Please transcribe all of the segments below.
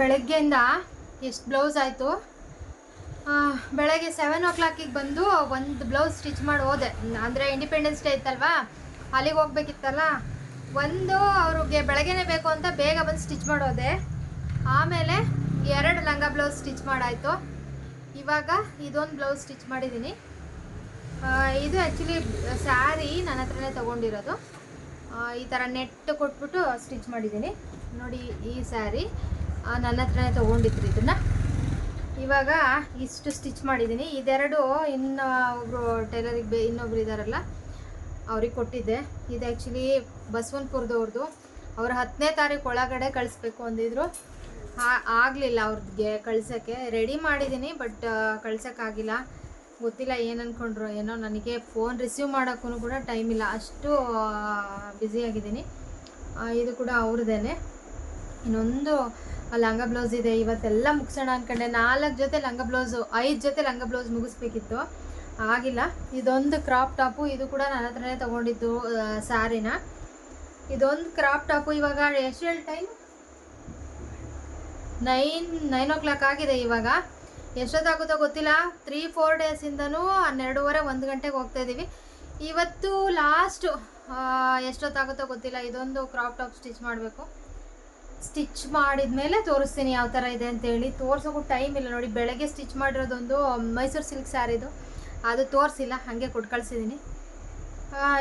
ಬೆಳಗ್ಗೆಯಿಂದ ಎಷ್ಟು ಬ್ಲೌಸ್ ಆಯಿತು? ಬೆಳಗ್ಗೆ ಸೆವೆನ್ ಓ ಕ್ಲಾಕಿಗೆ ಬಂದು ಒಂದು ಬ್ಲೌಸ್ ಸ್ಟಿಚ್ ಮಾಡಿ ಹೋದೆ. ಅಂದರೆ ಇಂಡಿಪೆಂಡೆನ್ಸ್ ಡೇ ಇತ್ತಲ್ವಾ? ಅಲ್ಲಿಗೆ ಹೋಗ್ಬೇಕಿತ್ತಲ್ಲ? ಒಂದು ಅವ್ರಿಗೆ ಬೆಳಗ್ಗೆನೇ ಬೇಕು ಅಂತ ಬೇಗ ಬಂದು ಸ್ಟಿಚ್ ಮಾಡೋದೆ ಆಮೇಲೆ ಎರಡು ಲಂಗ ಬ್ಲೌಸ್ ಸ್ಟಿಚ್ ಮಾಡಾಯಿತು. ಇವಾಗ ಇದೊಂದು ಬ್ಲೌಸ್ ಸ್ಟಿಚ್ ಮಾಡಿದ್ದೀನಿ ಇದು ಆ್ಯಕ್ಚುಲಿ ಸ್ಯಾರಿ ನನ್ನ ಹತ್ರನೇ ತೊಗೊಂಡಿರೋದು. ಈ ಥರ ನೆಟ್ ಕೊಟ್ಬಿಟ್ಟು ಸ್ಟಿಚ್ ಮಾಡಿದ್ದೀನಿ ನೋಡಿ ಈ ಸ್ಯಾರಿ ನನ್ನ ಹತ್ರನೇ ತೊಗೊಂಡಿದ್ರು ಇದನ್ನು. ಇವಾಗ ಇಷ್ಟು ಸ್ಟಿಚ್ ಮಾಡಿದ್ದೀನಿ. ಇದೆರಡು ಇನ್ನು ಒಬ್ಬರು ಟೈಲರಿಗೆ ಬೇ, ಇನ್ನೊಬ್ರು ಇದ್ದಾರಲ್ಲ ಅವ್ರಿಗೆ ಕೊಟ್ಟಿದ್ದೆ. ಇದು ಆ್ಯಕ್ಚುಲಿ ಬಸವನ್ಪುರದವ್ರದ್ದು ಅವರು ಹತ್ತನೇ ತಾರೀಕು ಒಳಗಡೆ ಕಳಿಸ್ಬೇಕು ಅಂದಿದ್ರು. ಆಗಲಿಲ್ಲ ಅವ್ರಿಗೆ ಕಳ್ಸೋಕ್ಕೆ. ರೆಡಿ ಮಾಡಿದ್ದೀನಿ ಬಟ್ ಕಳ್ಸೋಕ್ಕಾಗಿಲ್ಲ ಗೊತ್ತಿಲ್ಲ ಏನು ಅಂದ್ಕೊಂಡ್ರು ಏನೋ ನನಗೆ ಫೋನ್ ರಿಸೀವ್ ಮಾಡೋಕ್ಕೂ ಕೂಡ ಟೈಮ್ ಇಲ್ಲ. ಅಷ್ಟು ಬ್ಯುಸಿಯಾಗಿದ್ದೀನಿ ಇದು ಕೂಡ ಅವ್ರದ್ದೇನೆ ಇನ್ನೊಂದು ಲಂಗ ಬ್ಲೌಸ್ ಇದೆ, ಇವತ್ತೆಲ್ಲ ಮುಗಿಸೋಣ ಅಂದ್ಕೊಂಡೆ ನಾಲ್ಕು ಜೊತೆ ಲಂಗ ಬ್ಲೌಸು, ಐದು ಜೊತೆ ಲಂಗ ಬ್ಲೌಸ್ ಮುಗಿಸ್ಬೇಕಿತ್ತು. ಆಗಿಲ್ಲ. ಇದೊಂದು ಕ್ರಾಪ್ ಟಾಪು ಇದು ಕೂಡ ನನ್ನ ಹತ್ರನೇ ತೊಗೊಂಡಿದ್ದು ಸ್ಯಾರಿನ ಇದೊಂದು ಕ್ರಾಪ್ ಟಾಪು ಇವಾಗ ಎಷ್ಟು time nine nine o'clock ಆಗಿದೆ ಇವಾಗ. ಎಷ್ಟೊತ್ತಾಗುತ್ತೋ ಗೊತ್ತಿಲ್ಲ. ತ್ರೀ ಫೋರ್ ಡೇಸಿಂದನೂ ಹನ್ನೆರಡೂವರೆ, ಒಂದು ಗಂಟೆಗೆ ಹೋಗ್ತಾ ಇದ್ದೀವಿ ಇವತ್ತು ಲಾಸ್ಟು ಎಷ್ಟೊತ್ತಾಗುತ್ತೋ ಗೊತ್ತಿಲ್ಲ. ಇದೊಂದು ಕ್ರಾಪ್ ಟಾಪ್ ಸ್ಟಿಚ್ ಮಾಡಬೇಕು. ಸ್ಟಿಚ್ ಮಾಡಿದ ಮೇಲೆ ತೋರಿಸ್ತೀನಿ ಯಾವ ಥರ ಇದೆ ಅಂತೇಳಿ ತೋರ್ಸೋಕ್ಕೂ ಟೈಮ್ ಇಲ್ಲ ನೋಡಿ, ಬೆಳಗ್ಗೆ ಸ್ಟಿಚ್ ಮಾಡಿರೋದೊಂದು ಮೈಸೂರು ಸಿಲ್ಕ್ ಸ್ಯಾರಿದು. ಅದು ತೋರಿಸಿಲ್ಲ, ಹಾಗೆ ಕೊಟ್ಟು ಕಳಿಸಿದ್ದೀನಿ.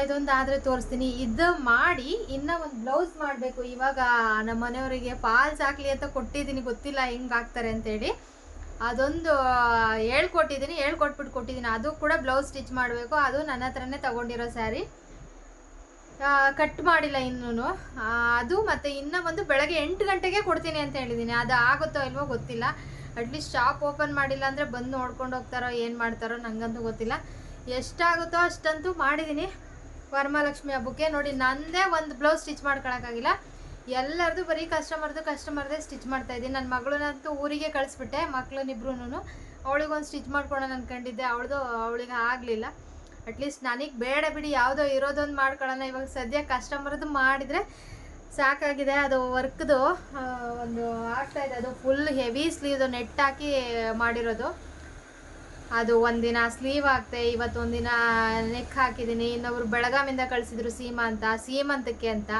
ಇದೊಂದು ಆದರೆ ತೋರಿಸ್ತೀನಿ. ಇದು ಮಾಡಿ, ಇನ್ನೂ ಒಂದು ಬ್ಲೌಸ್ ಮಾಡಬೇಕು. ಇವಾಗ ನಮ್ಮ ಮನೆಯವರಿಗೆ ಫಾಲ್ಸ್ ಹಾಕಲಿ ಅಂತ ಕೊಟ್ಟಿದ್ದೀನಿ, ಗೊತ್ತಿಲ್ಲ ಹೆಂಗೆ ಹಾಕ್ತಾರೆ ಅಂತೇಳಿ ಅದೊಂದು, ಹೇಳ್ಕೊಟ್ಟಿದ್ದೀನಿ, ಹೇಳ್ಕೊಟ್ಬಿಟ್ಟು ಕೊಟ್ಟಿದ್ದೀನಿ. ಅದು ಕೂಡ ಬ್ಲೌಸ್ ಸ್ಟಿಚ್ ಮಾಡಬೇಕು. ಅದು ನನ್ನ ಹತ್ರನೇ ತಗೊಂಡಿರೋ ಸ್ಯಾರಿ. ಕಟ್ ಮಾಡಿಲ್ಲ ಇನ್ನೂ ಅದು ಮತ್ತು ಇನ್ನೂ ಒಂದು ಬೆಳಗ್ಗೆ ಎಂಟು ಗಂಟೆಗೆ ಕೊಡ್ತೀನಿ ಅಂತ ಹೇಳಿದ್ದೀನಿ ಅದು ಆಗುತ್ತೋ ಇಲ್ವೋ ಗೊತ್ತಿಲ್ಲ. ಅಟ್ಲೀಸ್ಟ್ ಶಾಪ್ ಓಪನ್ ಮಾಡಿಲ್ಲ ಅಂದರೆ ಬಂದು ನೋಡ್ಕೊಂಡು ಹೋಗ್ತಾರೋ, ಏನು ಮಾಡ್ತಾರೋ ನನಗಂತೂ ಗೊತ್ತಿಲ್ಲ. ಎಷ್ಟಾಗುತ್ತೋ ಅಷ್ಟಂತೂ ಮಾಡಿದ್ದೀನಿ ವರಮಹಾಲಕ್ಷ್ಮಿ ಹಬ್ಬಕ್ಕೆ. ನೋಡಿ, ನಂದೇ ಒಂದು ಬ್ಲೌಸ್ ಸ್ಟಿಚ್ ಮಾಡ್ಕೊಳಕ್ಕಾಗಿಲ್ಲ. ಎಲ್ಲರದು ಬರೀ ಕಸ್ಟಮರ್ದು ಕಸ್ಟಮರ್ದೇ ಸ್ಟಿಚ್ ಮಾಡ್ತಾ ಇದ್ದೀನಿ. ನನ್ನ ಮಗಳನ್ನಂತೂ ಊರಿಗೆ ಕಳಿಸ್ಬಿಟ್ಟೆ ಮಕ್ಳನ್ನಿಬ್ರು ಅವಳಿಗೊಂದು ಸ್ಟಿಚ್ ಮಾಡ್ಕೊಳೋಣ ಅಂದ್ಕೊಂಡಿದ್ದೆ ಅವಳದು, ಅವಳಿಗೆ ಆಗಲಿಲ್ಲ. ಅಟ್ಲೀಸ್ಟ್ ನನಗೆ ಬೇಡ ಬಿಡಿ, ಯಾವುದೋ ಇರೋದೊಂದು ಮಾಡ್ಕೊಳ್ಳೋಣ. ಇವಾಗ ಸದ್ಯ ಕಸ್ಟಮರ್ದು ಮಾಡಿದರೆ ಸಾಕಾಗಿದೆ. ಅದು ವರ್ಕ್ದು ಒಂದು ಆಗ್ತಾ ಇದೆ. ಅದು ಫುಲ್ ಹೆವಿ ಸ್ಲೀವ್ದು ನೆಟ್ ಹಾಕಿ ಮಾಡಿರೋದು. ಅದು ಒಂದಿನ ಸ್ಲೀವ್ ಹಾಕ್ತೆ ಇವತ್ತು ಒಂದಿನ ನೆಕ್ ಹಾಕಿದ್ದೀನಿ ಇನ್ನೊಬ್ರು ಬೆಳಗಾಮಿಂದ ಕಳಿಸಿದ್ರು ಸೀಮಾ ಅಂತ, ಸೀಮಂತಕ್ಕೆ ಅಂತ.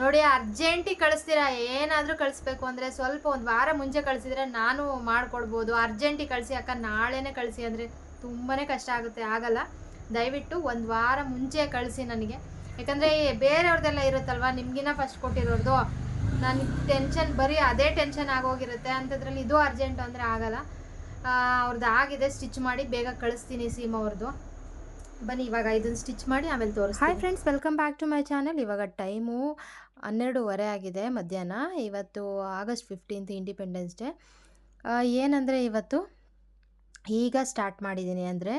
ನೋಡಿ ಅರ್ಜೆಂಟಿಗೆ ಕಳಿಸ್ತೀರಾ? ಏನಾದರೂ ಕಳಿಸ್ಬೇಕು ಅಂದರೆ ಸ್ವಲ್ಪ ಒಂದು ವಾರ ಮುಂಚೆ ಕಳಿಸಿದ್ರೆ ನಾನು ಮಾಡಿಕೊಡ್ಬೋದು. ಅರ್ಜೆಂಟಿಗೆ ಕಳಿಸಿ, ಅಕ್ಕ ನಾಳೆನೇ ಕಳಿಸಿ ಅಂದರೆ ತುಂಬಾ ಕಷ್ಟ ಆಗುತ್ತೆ. ಆಗಲ್ಲ. ದಯವಿಟ್ಟು ಒಂದು ವಾರ ಮುಂಚೆ ಕಳಿಸಿ ನನಗೆ. ಯಾಕಂದರೆ ಬೇರೆಯವ್ರದ್ದೆಲ್ಲ ಇರುತ್ತಲ್ವ, ನಿಮಗಿನ್ನ ಫಸ್ಟ್ ಕೊಟ್ಟಿರೋದು ನನಗೆ ಟೆನ್ಷನ್ ಬರೀ ಅದೇ ಟೆನ್ಷನ್ ಆಗೋಗಿರುತ್ತೆ. ಅಂಥದ್ರಲ್ಲಿ ಇದು ಅರ್ಜೆಂಟು ಅಂದರೆ ಆಗಲ್ಲ. ಅವ್ರದ್ದು ಆಗಿದೆ ಸ್ಟಿಚ್ ಮಾಡಿ ಬೇಗ ಕಳಿಸ್ತೀನಿ ಸೀಮಾ ಅವ್ರದ್ದು ಬನ್ನಿ, ಇವಾಗ ಇದನ್ನು ಸ್ಟಿಚ್ ಮಾಡಿ ಆಮೇಲೆ ತೋರಿಸಿ hi friends welcome back to my channel ಇವಾಗ ಟೈಮು ಹನ್ನೆರಡೂವರೆ ಆಗಿದೆ ಮಧ್ಯಾಹ್ನ. ಇವತ್ತು ಆಗಸ್ಟ್ ಫಿಫ್ಟೀನ್ತ್ ಇಂಡಿಪೆಂಡೆನ್ಸ್ ಡೇ ಏನಂದರೆ ಇವತ್ತು? ಈಗ ಸ್ಟಾರ್ಟ್ ಮಾಡಿದ್ದೀನಿ ಅಂದರೆ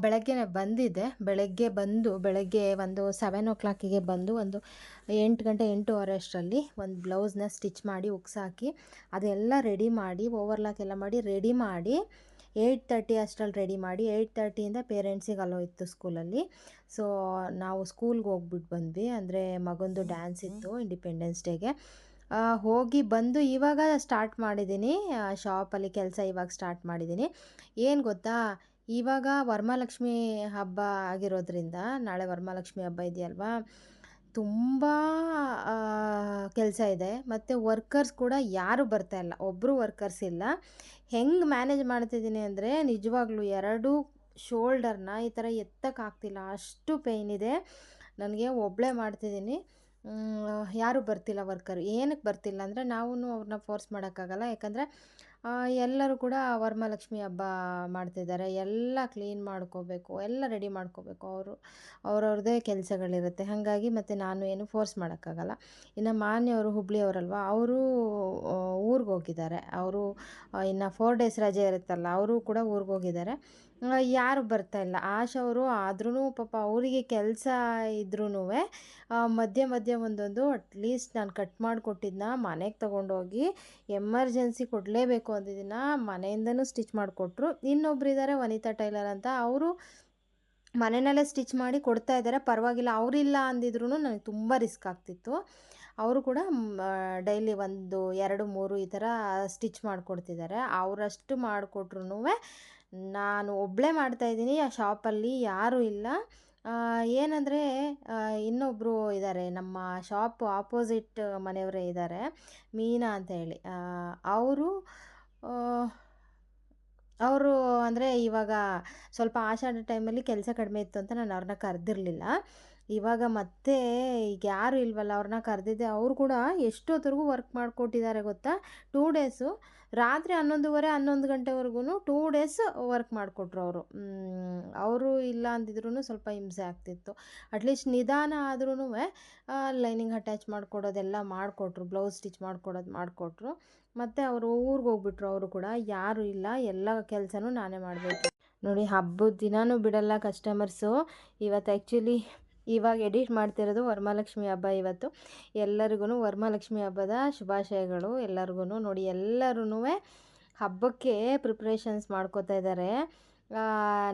ಬೆಳಗ್ಗೆ ಬಂದಿದ್ದೆ ಬೆಳಗ್ಗೆ ಬಂದು ಬೆಳಗ್ಗೆ ಒಂದು ಸೆವೆನ್ ಓ ಕ್ಲಾಕಿಗೆ ಬಂದು ಒಂದು ಎಂಟು ಗಂಟೆ ಎಂಟೂವರೆ ಅಷ್ಟರಲ್ಲಿ ಒಂದು ಬ್ಲೌಸ್ನ ಸ್ಟಿಚ್ ಮಾಡಿ ಉಕ್ಸಾಕಿ ಅದೆಲ್ಲ ರೆಡಿ ಮಾಡಿ ಓವರ್ಲಾಕ್ ಎಲ್ಲ ಮಾಡಿ ರೆಡಿ ಮಾಡಿ ಏಯ್ಟ್ ತರ್ಟಿ ಅಷ್ಟರಲ್ಲಿ ರೆಡಿ ಮಾಡಿ ಏಯ್ಟ್ ತರ್ಟಿಯಿಂದ ಪೇರೆಂಟ್ಸಿಗೆ ಅಲೋ ಇತ್ತು ಸ್ಕೂಲಲ್ಲಿ ಸೊ ನಾವು ಸ್ಕೂಲ್ಗೆ ಹೋಗ್ಬಿಟ್ಟು ಬಂದ್ವಿ. ಅಂದರೆ ಮಗಂದು ಡ್ಯಾನ್ಸ್ ಇತ್ತು ಇಂಡಿಪೆಂಡೆನ್ಸ್ ಡೇಗೆ ಹೋಗಿ ಬಂದು ಇವಾಗ ಸ್ಟಾರ್ಟ್ ಮಾಡಿದ್ದೀನಿ. ಶಾಪಲ್ಲಿ ಕೆಲಸ ಇವಾಗ ಸ್ಟಾರ್ಟ್ ಮಾಡಿದ್ದೀನಿ. ಏನು ಗೊತ್ತಾ? ಇವಾಗ ವರಮಹಾಲಕ್ಷ್ಮಿ ಹಬ್ಬ ಆಗಿರೋದ್ರಿಂದ, ನಾಳೆ ವರಮಹಾಲಕ್ಷ್ಮಿ ಹಬ್ಬ ಇದೆಯಲ್ವಾ? ತುಂಬ ಕೆಲಸ ಇದೆ. ಮತ್ತು ವರ್ಕರ್ಸ್ ಕೂಡ ಯಾರೂ ಬರ್ತಾ ಇಲ್ಲ. ಒಬ್ಬರು ವರ್ಕರ್ಸ್ ಇಲ್ಲ. ಹೆಂಗೆ ಮ್ಯಾನೇಜ್ ಮಾಡ್ತಿದ್ದೀನಿ ಅಂದರೆ, ನಿಜವಾಗ್ಲೂ ಎರಡು ಶೋಲ್ಡರ್ನ ಈ ಥರ ಎತ್ತಕ್ಕಾಗ್ತಿಲ್ಲ. ಅಷ್ಟು ಪೇಯ್ನ್ ಇದೆ. ನನಗೆ ಒಬ್ಬಳೇ ಮಾಡ್ತಿದ್ದೀನಿ. ಯಾರೂ ಬರ್ತಿಲ್ಲ ವರ್ಕರ್. ಏನಕ್ಕೆ ಬರ್ತಿಲ್ಲ ಅಂದರೆ ನಾವು ಅವ್ರನ್ನ ಫೋರ್ಸ್ ಮಾಡೋಕ್ಕಾಗಲ್ಲ. ಯಾಕಂದರೆ ಎಲ್ಲರೂ ಕೂಡ ವರಮಹಾಲಕ್ಷ್ಮಿ ಹಬ್ಬ ಮಾಡ್ತಿದ್ದಾರೆ. ಎಲ್ಲ ಕ್ಲೀನ್ ಮಾಡ್ಕೋಬೇಕು, ಎಲ್ಲ ರೆಡಿ ಮಾಡ್ಕೋಬೇಕು. ಅವರು, ಅವ್ರವ್ರದ್ದೇ ಕೆಲಸಗಳಿರುತ್ತೆ. ಹಾಗಾಗಿ ಮತ್ತು ನಾನು ಏನು ಫೋರ್ಸ್ ಮಾಡೋಕ್ಕಾಗಲ್ಲ. ಇನ್ನು ಮಾನ್ಯವರು ಹುಬ್ಳಿಯವರಲ್ವ ಅವರು ಊರಿಗೆ ಹೋಗಿದ್ದಾರೆ. ಅವರು ಇನ್ನು ಫೋರ್ ಡೇಸ್ ರಜೆ ಇರುತ್ತಲ್ಲ, ಅವರು ಕೂಡ ಊರಿಗೆ ಹೋಗಿದ್ದಾರೆ. ಯಾರು ಬರ್ತಾ ಇಲ್ಲ. ಆಶಾ ಅವರು ಆದ್ರೂ ಪಾಪ ಅವರಿಗೆ ಕೆಲಸ ಇದ್ರೂ ಮಧ್ಯೆ ಮಧ್ಯೆ ಒಂದೊಂದು ಅಟ್ಲೀಸ್ಟ್ ನಾನು ಕಟ್ ಮಾಡಿಕೊಟ್ಟಿದ್ದನ್ನ ಮನೆಗೆ ತೊಗೊಂಡೋಗಿ ಎಮರ್ಜೆನ್ಸಿ ಕೊಡಲೇಬೇಕು ಅಂದಿದ್ದಿನ, ಮನೆಯಿಂದನೂ ಸ್ಟಿಚ್ ಮಾಡಿಕೊಟ್ರು. ಇನ್ನೊಬ್ರು ಇದ್ದಾರೆ ವನಿತಾ ಟೈಲರ್ ಅಂತ, ಅವರು ಮನೆಯಲ್ಲೇ ಸ್ಟಿಚ್ ಮಾಡಿ ಕೊಡ್ತಾ ಇದ್ದಾರೆ ಪರವಾಗಿಲ್ಲ. ಅವರಿಲ್ಲ ಅಂದಿದ್ರು ನನಗೆ ತುಂಬ ರಿಸ್ಕ್ ಆಗ್ತಿತ್ತು. ಅವರು ಕೂಡ ಡೈಲಿ ಒಂದು ಎರಡು ಮೂರು ಈ ಥರ ಸ್ಟಿಚ್ ಮಾಡಿಕೊಡ್ತಿದ್ದಾರೆ. ಅವರಷ್ಟು ಮಾಡಿಕೊಟ್ರು ನಾನು ಒಬ್ಬಳೇ ಮಾಡ್ತಾಯಿದ್ದೀನಿ ಆ ಶಾಪಲ್ಲಿ ಯಾರೂ ಇಲ್ಲ. ಏನಂದರೆ ಇನ್ನೊಬ್ಬರು ಇದ್ದಾರೆ ನಮ್ಮ ಶಾಪ್ ಆಪೋಸಿಟ್ ಮನೆಯವರೇ ಇದ್ದಾರೆ ಮೀನಾ ಅಂತ ಹೇಳಿ. ಅವರು ಅವರು ಅಂದರೆ ಇವಾಗ ಸ್ವಲ್ಪ ಆಷಾಢ ಟೈಮಲ್ಲಿ ಕೆಲಸ ಕಡಿಮೆ ಇತ್ತು ಅಂತ ನಾನು ಅವ್ರನ್ನ ಕರೆದಿರಲಿಲ್ಲ. ಇವಾಗ ಮತ್ತೆ ಈಗ ಯಾರು ಇಲ್ವಲ್ಲ ಅವ್ರನ್ನ ಕರೆದಿದ್ದೆ ಅವರು ಕೂಡ ಎಷ್ಟೊತ್ತವರೆಗೂ ವರ್ಕ್ ಮಾಡಿಕೊಟ್ಟಿದ್ದಾರೆ ಗೊತ್ತಾ? ಟೂ ಡೇಸು ರಾತ್ರಿ ಹನ್ನೊಂದುವರೆ, ಹನ್ನೊಂದು ಗಂಟೆವರೆಗೂ ಟೂ ಡೇಸ್ ವರ್ಕ್ ಮಾಡಿಕೊಟ್ರು ಅವರು. ಅವರು ಇಲ್ಲ ಅಂದಿದ್ರು ಸ್ವಲ್ಪ ಹಿಂಸೆ ಆಗ್ತಿತ್ತು. ಅಟ್ಲೀಸ್ಟ್ ನಿಧಾನ ಆದ್ರೂ ಲೈನಿಂಗ್ ಅಟ್ಯಾಚ್ ಮಾಡಿಕೊಡೋದೆಲ್ಲ ಮಾಡಿಕೊಟ್ರು ಬ್ಲೌಸ್ ಸ್ಟಿಚ್ ಮಾಡಿಕೊಡೋದು ಮಾಡಿಕೊಟ್ರು. ಮತ್ತು ಅವರು ಊರಿಗೆ ಹೋಗ್ಬಿಟ್ರು ಅವರು ಕೂಡ. ಯಾರು ಇಲ್ಲ, ಎಲ್ಲ ಕೆಲಸನೂ ನಾನೇ ಮಾಡಬೇಕು. ನೋಡಿ, ಹಬ್ಬದ ದಿನಾನೂ ಬಿಡಲ್ಲ ಕಸ್ಟಮರ್ಸು ಇವತ್ತು ಆ್ಯಕ್ಚುಲಿ ಇವಾಗ ಎಡಿಟ್ ಮಾಡ್ತಿರೋದು ವರಮಹಾಲಕ್ಷ್ಮಿ ಹಬ್ಬ ಇವತ್ತು. ಎಲ್ಲರಿಗೂ ವರಮಹಾಲಕ್ಷ್ಮಿ ಹಬ್ಬದ ಶುಭಾಶಯಗಳು. ಎಲ್ಲರಿಗೂ ನೋಡಿ ಎಲ್ಲರೂ ಹಬ್ಬಕ್ಕೆ ಪ್ರಿಪ್ರೇಷನ್ಸ್ ಮಾಡ್ಕೋತಾ ಇದ್ದಾರೆ.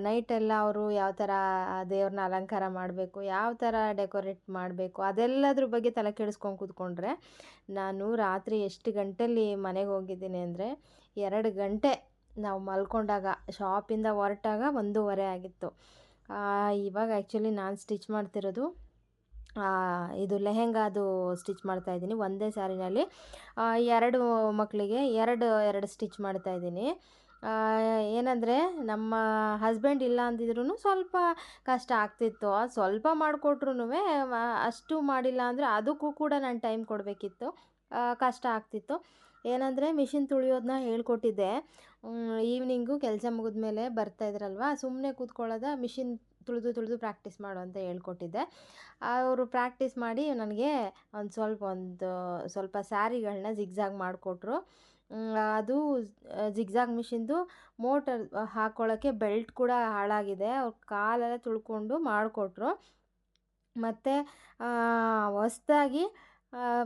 ನೈಟೆಲ್ಲ ಅವರು ಯಾವ ಥರ ದೇವ್ರನ್ನ ಅಲಂಕಾರ ಮಾಡಬೇಕು, ಯಾವ ಥರ ಡೆಕೋರೇಟ್ ಮಾಡಬೇಕು, ಅದೆಲ್ಲದ್ರ ಬಗ್ಗೆ ತಲೆ ಕೆಡಿಸ್ಕೊಂಡು ಕೂತ್ಕೊಂಡ್ರೆ ನಾನು ರಾತ್ರಿ ಎಷ್ಟು ಗಂಟೆಲಿ ಮನೆಗೆ ಹೋಗಿದ್ದೀನಿ ಅಂದರೆ ಎರಡು ಗಂಟೆ ನಾವು ಮಲ್ಕೊಂಡಾಗ ಶಾಪಿಂದ ಹೊರಟಾಗ ಒಂದೂವರೆ ಆಗಿತ್ತು. ಇವಾಗ ಆ್ಯಕ್ಚುಲಿ ನಾನು ಸ್ಟಿಚ್ ಮಾಡ್ತಿರೋದು. ಇದು ಲೆಹೆಂಗಾದು ಸ್ಟಿಚ್ ಮಾಡ್ತಾಯಿದ್ದೀನಿ ಒಂದೇ ಸ್ಯಾರಿನಲ್ಲಿ ಎರಡು ಮಕ್ಕಳಿಗೆ ಎರಡು ಎರಡು ಸ್ಟಿಚ್ ಮಾಡ್ತಾಯಿದ್ದೀನಿ ಏನಂದರೆ ನಮ್ಮ ಹಸ್ಬೆಂಡ್ ಇಲ್ಲ ಅಂದಿದ್ರು ಸ್ವಲ್ಪ ಕಷ್ಟ ಆಗ್ತಿತ್ತು. ಸ್ವಲ್ಪ ಮಾಡಿಕೊಟ್ರು ಅಷ್ಟು ಮಾಡಿಲ್ಲ ಅಂದರೆ ಅದಕ್ಕೂ ಕೂಡ ನಾನು ಟೈಮ್ ಕೊಡಬೇಕಿತ್ತು. ಕಷ್ಟ ಆಗ್ತಿತ್ತು. ಏನಂದರೆ ಮಿಷಿನ್ ತುಳಿಯೋದನ್ನ ಹೇಳ್ಕೊಟ್ಟಿದ್ದೆ. ಈವ್ನಿಂಗು ಕೆಲಸ ಮುಗಿದ್ಮೇಲೆ ಬರ್ತಾಯಿದ್ರಲ್ವ ಸುಮ್ಮನೆ ಕೂತ್ಕೊಳ್ಳೋದ ಮಿಷಿನ್ ತುಳಿದು ತುಳಿದು ಪ್ರಾಕ್ಟೀಸ್ ಮಾಡು ಅಂತ ಹೇಳ್ಕೊಟ್ಟಿದ್ದೆ. ಅವರು ಪ್ರಾಕ್ಟೀಸ್ ಮಾಡಿ ನನಗೆ ಒಂದು ಸ್ವಲ್ಪ ಒಂದು ಸ್ವಲ್ಪ ಸ್ಯಾರಿಗಳನ್ನ ಜಿಗ್ಝಾಗ್ ಮಾಡಿಕೊಟ್ರು. ಅದು ಜಿಗ್ಜಾಗ್ ಮಿಷಿನ್ದು ಮೋಟರ್ ಹಾಕ್ಕೊಳ್ಳೋಕ್ಕೆ ಬೆಲ್ಟ್ ಕೂಡ ಹಾಳಾಗಿದೆ. ಅವ್ರ ಕಾಲೆಲ್ಲ ತುಳ್ಕೊಂಡು ಮಾಡಿಕೊಟ್ರು. ಮತ್ತು ಹೊಸ್ದಾಗಿ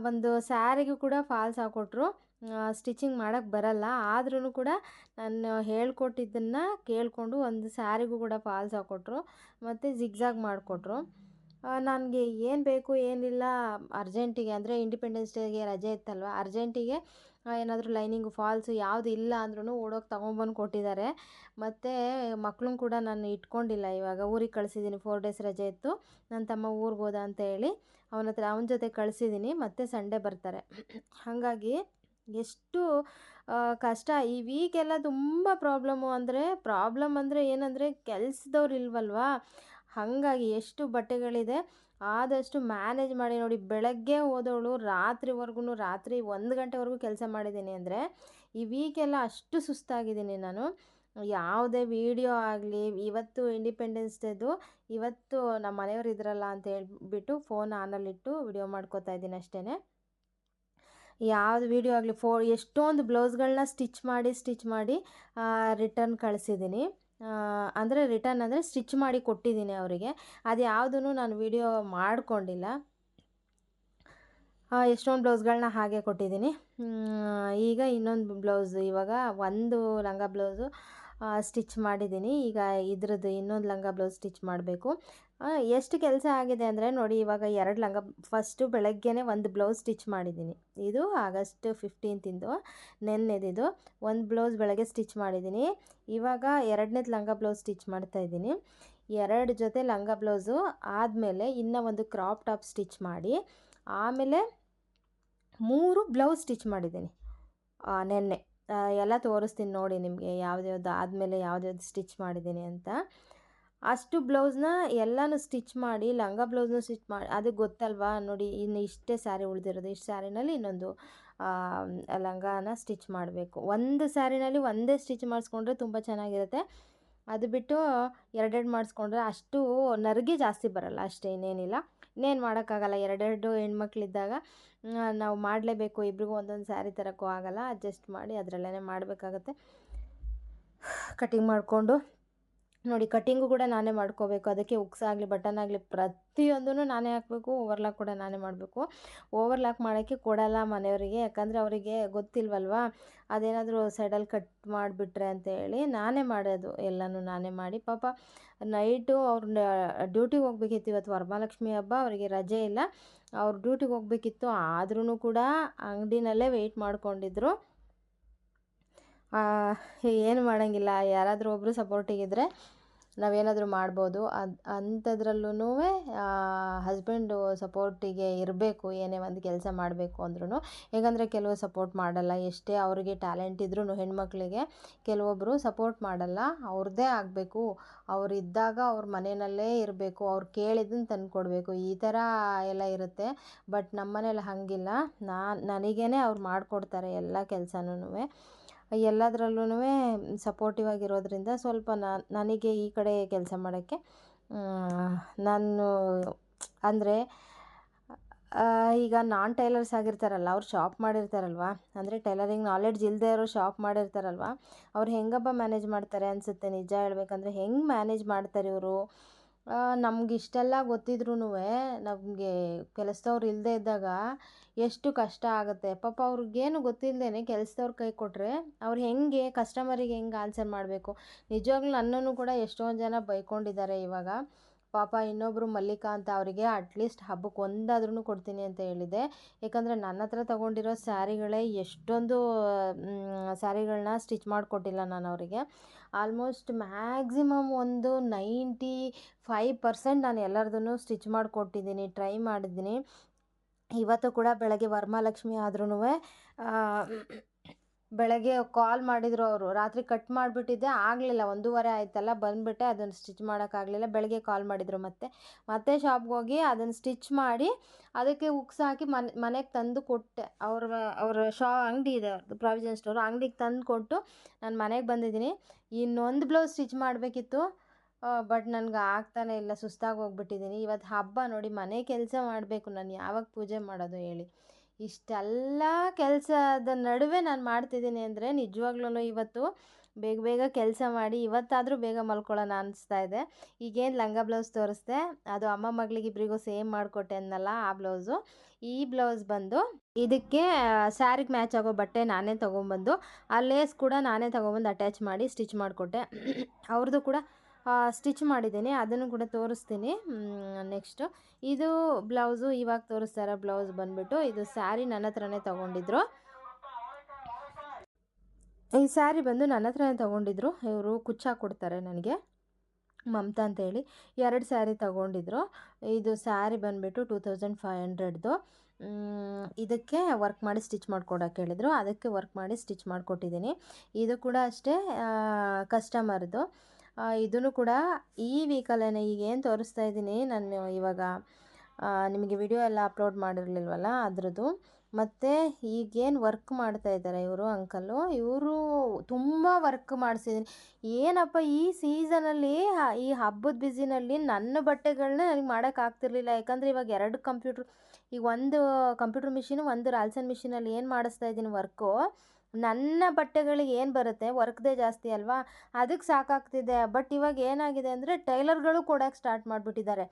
ಒಂದು ಸ್ಯಾರಿಗೂ ಕೂಡ ಫಾಲ್ಸ್ ಹಾಕ್ಕೊಟ್ರು ಸ್ಟಿಚಿಂಗ್ ಮಾಡೋಕ್ಕೆ ಬರಲ್ಲ. ಆದ್ರೂ ಕೂಡ ನಾನು ಹೇಳ್ಕೊಟ್ಟಿದ್ದನ್ನು ಕೇಳಿಕೊಂಡು ಒಂದು ಸ್ಯಾರಿಗೂ ಕೂಡ ಫಾಲ್ಸ್ ಹಾಕ್ಕೊಟ್ರು ಮತ್ತು ಜಿಗ್ಜಾಗ್ ಮಾಡಿಕೊಟ್ರು. ನನಗೆ ಏನು ಬೇಕು, ಏನಿಲ್ಲ, ಅರ್ಜೆಂಟಿಗೆ ಅಂದರೆ ಇಂಡಿಪೆಂಡೆನ್ಸ್ ಡೇಗೆ ರಜೆ ಇತ್ತಲ್ವ, ಅರ್ಜೆಂಟಿಗೆ ಏನಾದರೂ ಲೈನಿಂಗು ಫಾಲ್ಸು ಯಾವುದು ಇಲ್ಲ ಅಂದ್ರೂ ಓಡೋಗಿ ತೊಗೊಂಬಂದು ಕೊಟ್ಟಿದ್ದಾರೆ. ಮತ್ತು ಮಕ್ಕಳು ಕೂಡ ನಾನು ಇಟ್ಕೊಂಡಿಲ್ಲ ಇವಾಗ, ಊರಿಗೆ ಕಳಿಸಿದ್ದೀನಿ ಫೋರ್ ಡೇಸ್ ರಜೆ ಇತ್ತು ನನ್ನ ತಮ್ಮ ಊರಿಗೆ ಹೋದ ಅಂತ ಹೇಳಿ, ಅವನ ಹತ್ರ ಅವನ ಜೊತೆ ಕಳಿಸಿದ್ದೀನಿ ಮತ್ತು ಸಂಡೇ ಬರ್ತಾರೆ. ಹಾಗಾಗಿ ಎಷ್ಟು ಕಷ್ಟ. ಈ ವೀಕೆಲ್ಲ ತುಂಬ ಪ್ರಾಬ್ಲಮ್ಮು ಅಂದರೆ ಪ್ರಾಬ್ಲಮ್ ಅಂದರೆ ಏನಂದರೆ ಕೆಲ್ಸದವ್ರು ಇಲ್ವಲ್ವಾ? ಹಾಗಾಗಿ ಎಷ್ಟು ಬಟ್ಟೆಗಳಿದೆ, ಆದಷ್ಟು ಮ್ಯಾನೇಜ್ ಮಾಡಿ ನೋಡಿ. ಬೆಳಗ್ಗೆ ಹೋದವಳು ರಾತ್ರಿವರೆಗೂ ರಾತ್ರಿ ಒಂದು ಗಂಟೆವರೆಗೂ ಕೆಲಸ ಮಾಡಿದ್ದೀನಿ ಅಂದರೆ, ಈ ವೀಕೆಲ್ಲ ಅಷ್ಟು ಸುಸ್ತಾಗಿದ್ದೀನಿ ನಾನು. ಯಾವುದೇ ವೀಡಿಯೋ ಆಗಲಿ, ಇವತ್ತು ಇಂಡಿಪೆಂಡೆನ್ಸ್ ಡೇದು ಇವತ್ತು ನಮ್ಮ ಮನೆಯವರು ಇದ್ರಲ್ಲ ಅಂತ ಹೇಳ್ಬಿಟ್ಟು ಫೋನ್ ಆನಲ್ಲಿಟ್ಟು ವಿಡಿಯೋ ಮಾಡ್ಕೋತಾ ಇದ್ದೀನಿ ಅಷ್ಟೇ ಯಾವ್ದು ವೀಡಿಯೋ ಆಗಲಿ, ಫೋ, ಎಷ್ಟೊಂದು ಬ್ಲೌಸ್ಗಳನ್ನ ಸ್ಟಿಚ್ ಮಾಡಿ ಸ್ಟಿಚ್ ಮಾಡಿ ರಿಟರ್ನ್ ಕಳಿಸಿದ್ದೀನಿ ಅಂದರೆ ರಿಟರ್ನ್ ಅಂದರೆ ಸ್ಟಿಚ್ ಮಾಡಿ ಕೊಟ್ಟಿದ್ದೀನಿ ಅವರಿಗೆ. ಅದು ಯಾವುದೂ ನಾನು ವೀಡಿಯೋ ಮಾಡಿಕೊಂಡಿಲ್ಲ. ಎಷ್ಟೊಂದು ಬ್ಲೌಸ್ಗಳನ್ನ ಹಾಗೆ ಕೊಟ್ಟಿದ್ದೀನಿ ಈಗ ಇನ್ನೊಂದು ಬ್ಲೌಸ್ ಇವಾಗ ಒಂದು ಲಂಗ ಬ್ಲೌಸು ಸ್ಟಿಚ್ ಮಾಡಿದ್ದೀನಿ ಈಗ ಇದ್ರದ್ದು ಇನ್ನೊಂದು ಲಂಗ ಬ್ಲೌಸ್ ಸ್ಟಿಚ್ ಮಾಡಬೇಕು. ಎಷ್ಟು ಕೆಲಸ ಆಗಿದೆ ಅಂದರೆ ನೋಡಿ ಇವಾಗ ಎರಡು ಲಂಗ ಫಸ್ಟು ಬೆಳಗ್ಗೆನೇ ಒಂದು ಬ್ಲೌಸ್ ಸ್ಟಿಚ್ ಮಾಡಿದ್ದೀನಿ. ಇದು ಆಗಸ್ಟ್ ಫಿಫ್ಟೀನ್ತಿಂದು ನೆನ್ನೆದಿದು ಒಂದು ಬ್ಲೌಸ್ ಬೆಳಗ್ಗೆ ಸ್ಟಿಚ್ ಮಾಡಿದ್ದೀನಿ. ಇವಾಗ ಎರಡನೇದು ಲಂಗ ಬ್ಲೌಸ್ ಸ್ಟಿಚ್ ಮಾಡ್ತಾಯಿದ್ದೀನಿ ಎರಡು ಜೊತೆ ಲಂಗ ಬ್ಲೌಸು ಆದಮೇಲೆ ಇನ್ನೂ ಒಂದು ಕ್ರಾಪ್ ಟಾಪ್ ಸ್ಟಿಚ್ ಮಾಡಿ, ಆಮೇಲೆ ಮೂರು ಬ್ಲೌಸ್ ಸ್ಟಿಚ್ ಮಾಡಿದ್ದೀನಿ. ನೆನ್ನೆ. ಎಲ್ಲ ತೋರಿಸ್ತೀನಿ ನೋಡಿ ನಿಮಗೆ, ಯಾವ್ದ್ಯಾವ್ದು ಆದಮೇಲೆ ಯಾವ್ದು ಸ್ಟಿಚ್ ಮಾಡಿದ್ದೀನಿ ಅಂತ. ಅಷ್ಟು ಬ್ಲೌಸ್ನ ಎಲ್ಲನೂ ಸ್ಟಿಚ್ ಮಾಡಿ, ಲಂಗ ಬ್ಲೌಸ್ನ ಸ್ಟಿಚ್ ಮಾಡಿ, ಅದು ಗೊತ್ತಲ್ವಾ? ನೋಡಿ, ಇನ್ನು ಇಷ್ಟೇ ಸ್ಯಾರಿ ಉಳಿದಿರೋದು. ಇಷ್ಟು ಸ್ಯಾರಿನಲ್ಲಿ ಇನ್ನೊಂದು ಲಂಗಾನ ಸ್ಟಿಚ್ ಮಾಡಬೇಕು. ಒಂದು ಸ್ಯಾರಿನಲ್ಲಿ ಒಂದೇ ಸ್ಟಿಚ್ ಮಾಡಿಸ್ಕೊಂಡ್ರೆ ತುಂಬ ಚೆನ್ನಾಗಿರುತ್ತೆ. ಅದು ಬಿಟ್ಟು ಎರಡೆರಡು ಮಾಡಿಸ್ಕೊಂಡ್ರೆ ಅಷ್ಟು ನರಗೆ ಜಾಸ್ತಿ ಬರಲ್ಲ, ಅಷ್ಟೇ ಇನ್ನೇನಿಲ್ಲ. ಇನ್ನೇನು ಮಾಡೋಕ್ಕಾಗಲ್ಲ, ಎರಡೆರಡು ಹೆಣ್ಮಕ್ಳಿದ್ದಾಗ ನಾವು ಮಾಡಲೇಬೇಕು, ಇಬ್ರಿಗೂ ಒಂದೊಂದು ಸ್ಯಾರಿ ತರೋಕ್ಕೂ ಆಗಲ್ಲ, ಅಡ್ಜಸ್ಟ್ ಮಾಡಿ ಅದರಲ್ಲೇ ಮಾಡಬೇಕಾಗತ್ತೆ. ಕಟಿಂಗ್ ಮಾಡಿಕೊಂಡು ನೋಡಿ ಕಟ್ಟಿಂಗು ಕೂಡ ನಾನೇ ಮಾಡ್ಕೋಬೇಕು. ಅದಕ್ಕೆ ಉಕ್ಸ್ ಆಗಲಿ ಬಟನ್ ಆಗಲಿ ಪ್ರತಿಯೊಂದೂ ನಾನೇ ಹಾಕಬೇಕು. ಓವರ್ಲಾಕ್ ಕೂಡ ನಾನೇ ಮಾಡಬೇಕು. ಓವರ್ಲಾಕ್ ಮಾಡೋಕ್ಕೆ ಕೊಡಲ್ಲ ಮನೆಯವರಿಗೆ. ಯಾಕಂದರೆ ಅವರಿಗೆ ಗೊತ್ತಿಲ್ವಲ್ವ? ಅದೇನಾದರೂ ಸೈಡಲ್ಲಿ ಕಟ್ ಮಾಡಿಬಿಟ್ರೆ ಅಂತ ಹೇಳಿ ನಾನೇ ಮಾಡೋದು. ಎಲ್ಲನೂ ನಾನೇ ಮಾಡಿ. ಪಾಪ ನೈಟು ಅವ್ರ ಡ್ಯೂಟಿಗೆ ಹೋಗ್ಬೇಕಿತ್ತು ಇವತ್ತು ವರಮಹಾಲಕ್ಷ್ಮಿ ಹಬ್ಬ. ಅವರಿಗೆ ರಜೆ ಇಲ್ಲ. ಅವ್ರು ಡ್ಯೂಟಿಗೆ ಹೋಗ್ಬೇಕಿತ್ತು. ಆದ್ರೂ ಕೂಡ ಅಂಗಡಿನಲ್ಲೇ ವೆಯ್ಟ್ ಮಾಡ್ಕೊಂಡಿದ್ರು. ಏನು ಮಾಡೋಂಗಿಲ್ಲ. ಯಾರಾದರೂ ಒಬ್ಬರು ಸಪೋರ್ಟಿಗಿದ್ದರೆ ನಾವೇನಾದರೂ ಮಾಡ್ಬೋದು. ಅದು ಅಂಥದ್ರಲ್ಲೂ ಹಸ್ಬೆಂಡು ಸಪೋರ್ಟಿಗೆ ಇರಬೇಕು. ಏನೇ ಒಂದು ಕೆಲಸ ಮಾಡಬೇಕು ಅಂದ್ರೂ ಹೇಗಂದರೆ ಕೆಲವು ಸಪೋರ್ಟ್ ಮಾಡಲ್ಲ. ಎಷ್ಟೇ ಅವ್ರಿಗೆ ಟ್ಯಾಲೆಂಟ್ ಇದ್ರೂ ಹೆಣ್ಮಕ್ಳಿಗೆ ಕೆಲವೊಬ್ಬರು ಸಪೋರ್ಟ್ ಮಾಡಲ್ಲ. ಅವ್ರದ್ದೇ ಆಗಬೇಕು. ಅವ್ರು ಇದ್ದಾಗ ಅವ್ರ ಮನೆಯಲ್ಲೇ ಇರಬೇಕು. ಅವ್ರು ಕೇಳಿದ್ದನ್ನು ತಂದು ಕೊಡಬೇಕು ಈ ಥರ ಎಲ್ಲ ಇರುತ್ತೆ. ಬಟ್ ನಮ್ಮ ಮನೇಲಿ ಹಾಗಿಲ್ಲ. ನಾನು ನನಗೇ ಅವ್ರು ಮಾಡಿಕೊಡ್ತಾರೆ ಎಲ್ಲ ಕೆಲಸನೂ ಎಲ್ಲದರಲ್ಲೂ ಸಪೋರ್ಟಿವ್ ಆಗಿರೋದ್ರಿಂದ ಸ್ವಲ್ಪ ನನಗೆ ಈ ಕಡೆ ಕೆಲಸ ಮಾಡೋಕ್ಕೆ ನಾನು, ಅಂದರೆ ಈಗ ನಾನ್ ಟೈಲರ್ಸ್ ಆಗಿರ್ತಾರಲ್ಲ, ಅವ್ರು ಶಾಪ್ ಮಾಡಿರ್ತಾರಲ್ವ? ಅಂದರೆ ಟೈಲರಿಂಗ್ ನಾಲೆಡ್ಜ್ ಇಲ್ಲದೆ ಇರೋ ಶಾಪ್ ಮಾಡಿರ್ತಾರಲ್ವ? ಅವ್ರು ಹೆಂಗಪ್ಪ ಮ್ಯಾನೇಜ್ ಮಾಡ್ತಾರೆ ಅನಿಸುತ್ತೆ? ನಿಜ ಹೇಳ್ಬೇಕಂದ್ರೆ ಹೆಂಗೆ ಮ್ಯಾನೇಜ್ ಮಾಡ್ತಾರೆ ಇವರು? ನಮ್ಗೆ ಇಷ್ಟೆಲ್ಲ ಗೊತ್ತಿದ್ರೂ ನಮಗೆ ಕೆಲಸದವ್ರು ಇಲ್ಲದೆ ಇದ್ದಾಗ ಎಷ್ಟು ಕಷ್ಟ ಆಗುತ್ತೆ. ಪಾಪ ಅವ್ರಿಗೇನು ಗೊತ್ತಿಲ್ಲದೇ ಕೆಲಸದವ್ರ ಕೈ ಕೊಟ್ಟರೆ ಅವ್ರು ಹೆಂಗೆ ಕಸ್ಟಮರಿಗೆ ಹೆಂಗೆ ಆನ್ಸರ್ ಮಾಡಬೇಕು? ನಿಜವಾಗ್ಲೂ ನನ್ನನ್ನು ಕೂಡ ಎಷ್ಟೊಂದು ಜನ ಬೈಕೊಂಡಿದ್ದಾರೆ ಇವಾಗ. ಪಾಪ ಇನ್ನೊಬ್ಬರು ಮಲ್ಲಿಕಾ ಅಂತ ಅವರಿಗೆ ಅಟ್ಲೀಸ್ಟ್ ಹಬ್ಬಕ್ಕೆ ಒಂದಾದ್ರೂ ಕೊಡ್ತೀನಿ ಅಂತ ಹೇಳಿದೆ. ಯಾಕಂದರೆ ನನ್ನ ಹತ್ರ ತೊಗೊಂಡಿರೋ ಸ್ಯಾರಿಗಳೇ ಎಷ್ಟೊಂದು ಸ್ಯಾರಿಗಳನ್ನ ಸ್ಟಿಚ್ ಮಾಡಿಕೊಟ್ಟಿಲ್ಲ ನಾನು ಅವರಿಗೆ. ಆಲ್ಮೋಸ್ಟ್ ಮ್ಯಾಕ್ಸಿಮಮ್ ಒಂದು ನೈಂಟಿ ಫೈವ್ ಪರ್ಸೆಂಟ್ ನಾನು ಎಲ್ಲರದೂ ಸ್ಟಿಚ್ ಮಾಡಿಕೊಟ್ಟಿದ್ದೀನಿ, ಟ್ರೈ ಮಾಡಿದ್ದೀನಿ. ಇವತ್ತು ಕೂಡ ಬೆಳಗ್ಗೆ ವರ್ಮಾಲಕ್ಷ್ಮಿ ಆದ್ರೂ ಬೆಳಗ್ಗೆ ಕಾಲ್ ಮಾಡಿದರು ಅವರು. ರಾತ್ರಿ ಕಟ್ ಮಾಡಿಬಿಟ್ಟಿದ್ದೆ, ಆಗಲಿಲ್ಲ. ಒಂದೂವರೆ ಆಯ್ತಲ್ಲ, ಬಂದುಬಿಟ್ಟೆ, ಅದನ್ನು ಸ್ಟಿಚ್ ಮಾಡೋಕ್ಕಾಗಲಿಲ್ಲ ಬೆಳಗ್ಗೆ ಕಾಲ್ ಮಾಡಿದರು ಮತ್ತೆ. ಮತ್ತೆ ಶಾಪ್ಗೆ ಹೋಗಿ ಅದನ್ನು ಸ್ಟಿಚ್ ಮಾಡಿ, ಅದಕ್ಕೆ ಉಕ್ಸ್ ಹಾಕಿ ಮನೆ, ಮನೆಗೆ ತಂದು ಕೊಟ್ಟೆ. ಅವ್ರ ಅವ್ರ ಶಾ, ಅಂಗಡಿ ಇದೆ ಅವ್ರದ್ದು ಪ್ರಾವಿಜನ್ ಸ್ಟೋರು ಅಂಗಡಿಗೆ ತಂದು ಕೊಟ್ಟು ನಾನು ಮನೆಗೆ ಬಂದಿದ್ದೀನಿ. ಇನ್ನೊಂದು ಬ್ಲೌಸ್ ಸ್ಟಿಚ್ ಮಾಡಬೇಕಿತ್ತು. ಬಟ್ ನನಗೆ ಆಗ್ತಾನೆ ಇಲ್ಲ. ಸುಸ್ತಾಗಿ ಹೋಗ್ಬಿಟ್ಟಿದ್ದೀನಿ. ಇವತ್ತು ಹಬ್ಬ ನೋಡಿ ಮನೆ ಕೆಲಸ ಮಾಡಬೇಕು. ನಾನು ಯಾವಾಗ ಪೂಜೆ ಮಾಡೋದು ಹೇಳಿ. ಇಷ್ಟೆಲ್ಲ ಕೆಲಸದ ನಡುವೆ ನಾನು ಮಾಡ್ತಿದ್ದೀನಿ ಅಂದರೆ ನಿಜವಾಗ್ಲೂ ಇವತ್ತು ಬೇಗ ಬೇಗ ಕೆಲಸ ಮಾಡಿ ಇವತ್ತಾದರೂ ಬೇಗ ಮಲ್ಕೊಳ್ಳೋಣ ಅನಿಸ್ತಾ ಇದೆ. ಈಗೇನು ಲಂಗ ಬ್ಲೌಸ್ ತೋರಿಸ್ದೆ. ಅದು ಅಮ್ಮ ಮಗಳಿಗೆ ಇಬ್ಬರಿಗೂ ಸೇಮ್ ಮಾಡಿಕೊಟ್ಟೆ ಅನ್ನಲ್ಲ ಆ ಬ್ಲೌಸು. ಈ ಬ್ಲೌಸ್ ಬಂದು ಇದಕ್ಕೆ ಸ್ಯಾರಿಗೆ ಮ್ಯಾಚ್ ಆಗೋ ಬಟ್ಟೆ ನಾನೇ ತೊಗೊಂಬಂದು, ಆ ಲೇಸ್ ಕೂಡ ನಾನೇ ತೊಗೊಂಬಂದು ಅಟ್ಯಾಚ್ ಮಾಡಿ ಸ್ಟಿಚ್ ಮಾಡಿಕೊಟ್ಟೆ. ಅವ್ರದ್ದು ಕೂಡ ಸ್ಟಿಚ್ ಮಾಡಿದ್ದೀನಿ, ಅದನ್ನು ಕೂಡ ತೋರಿಸ್ತೀನಿ. ನೆಕ್ಸ್ಟು. ಇದು ಬ್ಲೌಸು, ಇವಾಗ ತೋರಿಸ್ತಾರೆ ಬ್ಲೌಸ್ ಬಂದುಬಿಟ್ಟು ಇದು ಸ್ಯಾರಿ ನನ್ನ ಹತ್ರನೇ ತೊಗೊಂಡಿದ್ರು. ಈ ಸ್ಯಾರಿ ಬಂದು ನನ್ನ ಹತ್ರನೇ ತೊಗೊಂಡಿದ್ರು. ಇವರು ಕುಚ್ಚ ಕೊಡ್ತಾರೆ ನನಗೆ, ಮಮತಾ ಅಂತೇಳಿ. ಎರಡು ಸ್ಯಾರಿ ತೊಗೊಂಡಿದ್ರು. ಇದು ಸ್ಯಾರಿ ಬಂದುಬಿಟ್ಟು ಟೂ ತೌಸಂಡ್ ಫೈವ್ ಹಂಡ್ರೆಡ್ದು. ಇದಕ್ಕೆ ವರ್ಕ್ ಮಾಡಿ ಸ್ಟಿಚ್ ಮಾಡಿಕೊಡೋಕೆ ಹೇಳಿದರು. ಅದಕ್ಕೆ ವರ್ಕ್ ಮಾಡಿ ಸ್ಟಿಚ್ ಮಾಡಿಕೊಟ್ಟಿದ್ದೀನಿ. ಇದು ಕೂಡ ಅಷ್ಟೇ ಕಸ್ಟಮರ್ದು. ಇದನ್ನು ಕೂಡ ಈ ವೀಕಲ್ಲೇ ಈಗೇನು ತೋರಿಸ್ತಾ ಇದ್ದೀನಿ ನಾನು ಇವಾಗ ನಿಮಗೆ ವಿಡಿಯೋ ಎಲ್ಲ ಅಪ್ಲೋಡ್ ಮಾಡಿರಲಿಲ್ವಲ್ಲ ಅದರದ್ದು. ಮತ್ತು ಈಗೇನು ವರ್ಕ್ ಮಾಡ್ತಾ ಇದ್ದಾರೆ ಇವರು, ಅಂಕಲ್ಲು. ಇವರು ತುಂಬ ವರ್ಕ್ ಮಾಡಿಸಿದ್ದೀನಿ ಏನಪ್ಪ ಈ ಸೀಸನಲ್ಲಿ ಈ ಹಬ್ಬದ ಬ್ಯುಸಿನಲ್ಲಿ ನನ್ನ ಬಟ್ಟೆಗಳನ್ನ ನನಗೆ ಮಾಡೋಕ್ಕಾಗ್ತಿರ್ಲಿಲ್ಲ ಯಾಕಂದರೆ ಇವಾಗ ಎರಡು ಕಂಪ್ಯೂಟ್ರ್, ಈಗ ಒಂದು ಕಂಪ್ಯೂಟ್ರ್ ಮಿಷಿನು, ಒಂದು ರಾಲ್ಸನ್ ಮಿಷಿನಲ್ಲಿ ಏನು ಮಾಡಿಸ್ತಾ ಇದ್ದೀನಿ ವರ್ಕು ನನ್ನ ಬಟ್ಟೆಗಳಿಗೆ ಏನು ಬರುತ್ತೆ? ವರ್ಕ್ದೇ ಜಾಸ್ತಿ ಅಲ್ವಾ? ಅದಕ್ಕೆ ಸಾಕಾಗ್ತಿದೆ. ಬಟ್ ಇವಾಗ ಏನಾಗಿದೆ ಅಂದರೆ ಟೈಲರ್ಗಳು ಕೊಡೋಕ್ಕೆ ಸ್ಟಾರ್ಟ್ ಮಾಡಿಬಿಟ್ಟಿದ್ದಾರೆ?